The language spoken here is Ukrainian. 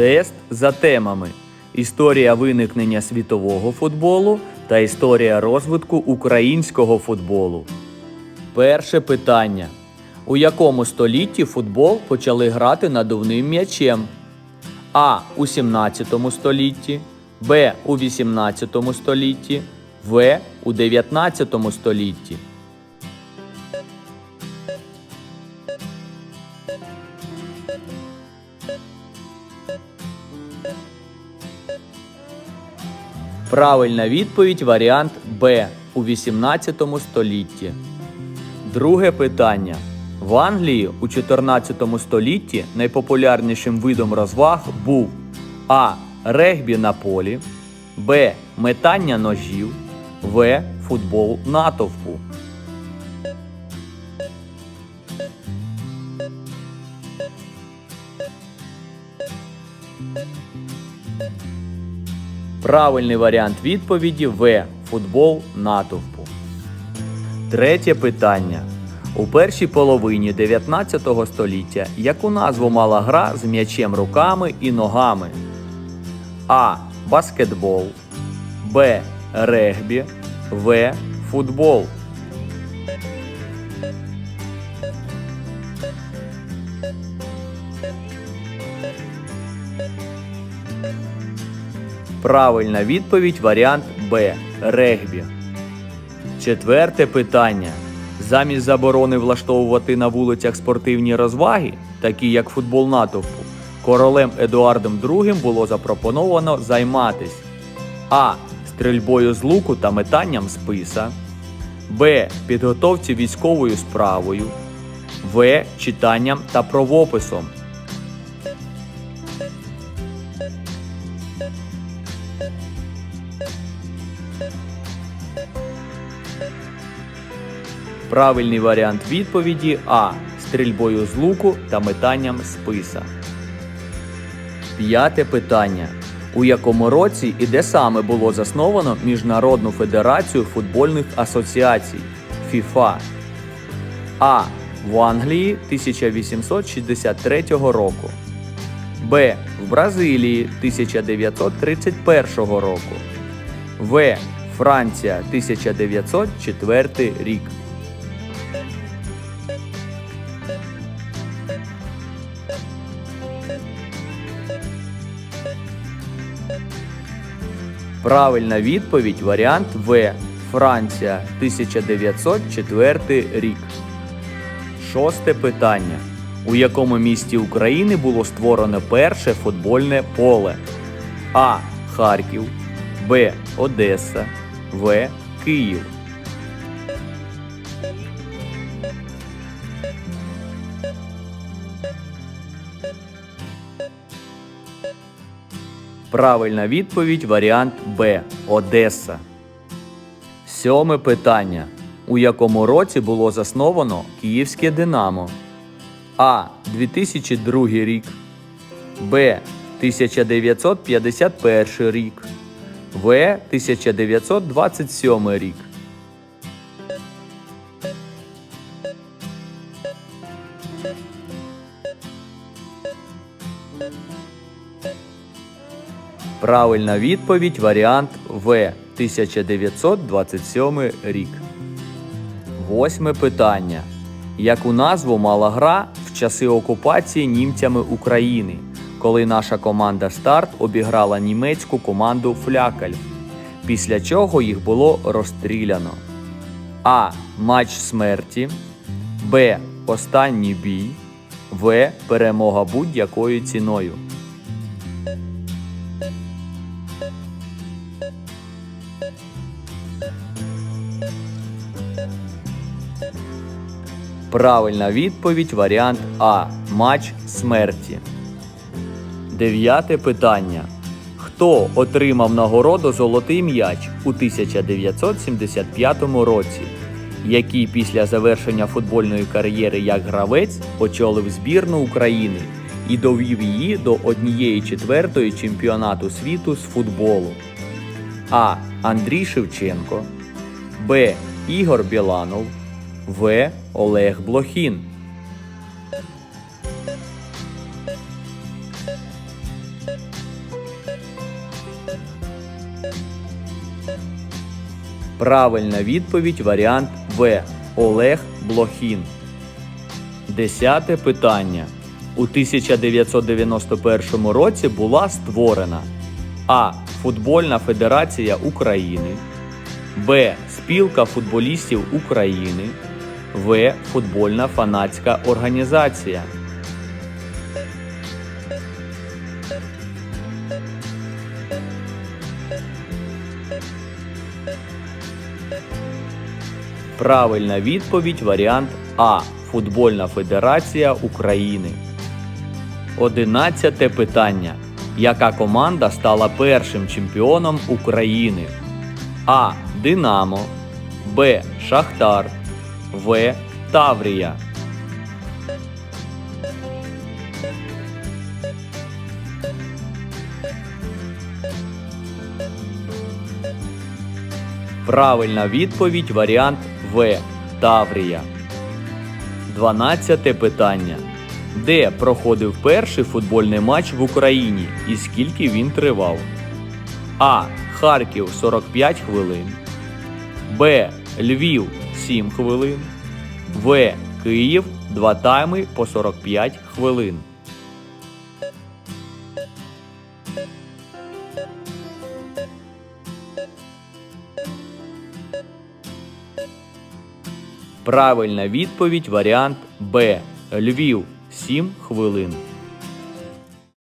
Тест за темами: Історія виникнення світового футболу та історія розвитку українського футболу. Перше питання. У якому столітті футбол почали грати надувним м'ячем? А. У 17 столітті, Б. У 18 столітті, В. У 19 столітті. Правильна відповідь варіант Б у 18 столітті. Друге питання. В Англії у 14 столітті найпопулярнішим видом розваг був А. Регбі на полі, Б. Метання ножів, В. Футбол натовпу. Правильний варіант відповіді В. Футбол натовпу. Третє питання. У першій половині 19 століття яку назву мала гра з м'ячем руками і ногами? А. Баскетбол, Б. Регбі, В. Футбол. Правильна відповідь варіант Б. Регбі. Четверте питання. Замість заборони влаштовувати на вулицях спортивні розваги, такі як футбол натовпу, королем Едуардом II було запропоновано займатись А. Стрільбою з луку та метанням списа, Б. Підготовці військовою справою, В. Читанням та правописом. Правильний варіант відповіді А. Стрільбою з луку та метанням списа. П'яте питання. У якому році і де саме було засновано Міжнародну федерацію футбольних асоціацій ФІФА? А. В Англії 1863 року. Б. В Бразилії 1931 року. В. Франція 1904 рік. Правильна відповідь варіант В. Франція 1904 рік. Шосте питання. У якому місті України було створено перше футбольне поле? А. Харків, Б. Одеса, В. Київ. Правильна відповідь варіант Б. Одеса. Сьоме питання. У якому році було засновано Київське Динамо? А. 2002 рік. Б. 1951 рік. В. 1927 рік. Правильна відповідь варіант В. 1927 рік. Восьме питання. Яку назву мала гра в часи окупації німцями України, коли наша команда Старт обіграла німецьку команду Флякаль, після чого їх було розстріляно? А. Матч смерті. Б. Останній бій. В. Перемога будь-якою ціною. Правильна відповідь варіант А. Матч смерті. Дев'яте питання. Хто отримав нагороду Золотий м'яч у 1975 році, який після завершення футбольної кар'єри як гравець очолив збірну України і довів її до однієї четвертої чемпіонату світу з футболу? А. Андрій Шевченко, Б. Ігор Біланов, В. Олег Блохін. Правильна відповідь варіант В. Олег Блохін. Десяте питання. У 1991 році була створена А. Футбольна Федерація України, Б. Спілка футболістів України, В. Футбольна фанатська організація. Правильна відповідь варіант А. Футбольна Федерація України. Одинадцяте питання. Яка команда стала першим чемпіоном України? А. Динамо, Б. Шахтар, В. Таврія. Правильна відповідь варіант В. Таврія. 12 питання. Де проходив перший футбольний матч в Україні і скільки він тривав? А. Харків 45 хвилин. Б. Львів 7 хвилин. В. Київ 2 тайми по 45 хвилин. Правильна відповідь варіант Б. Львів 7 хвилин.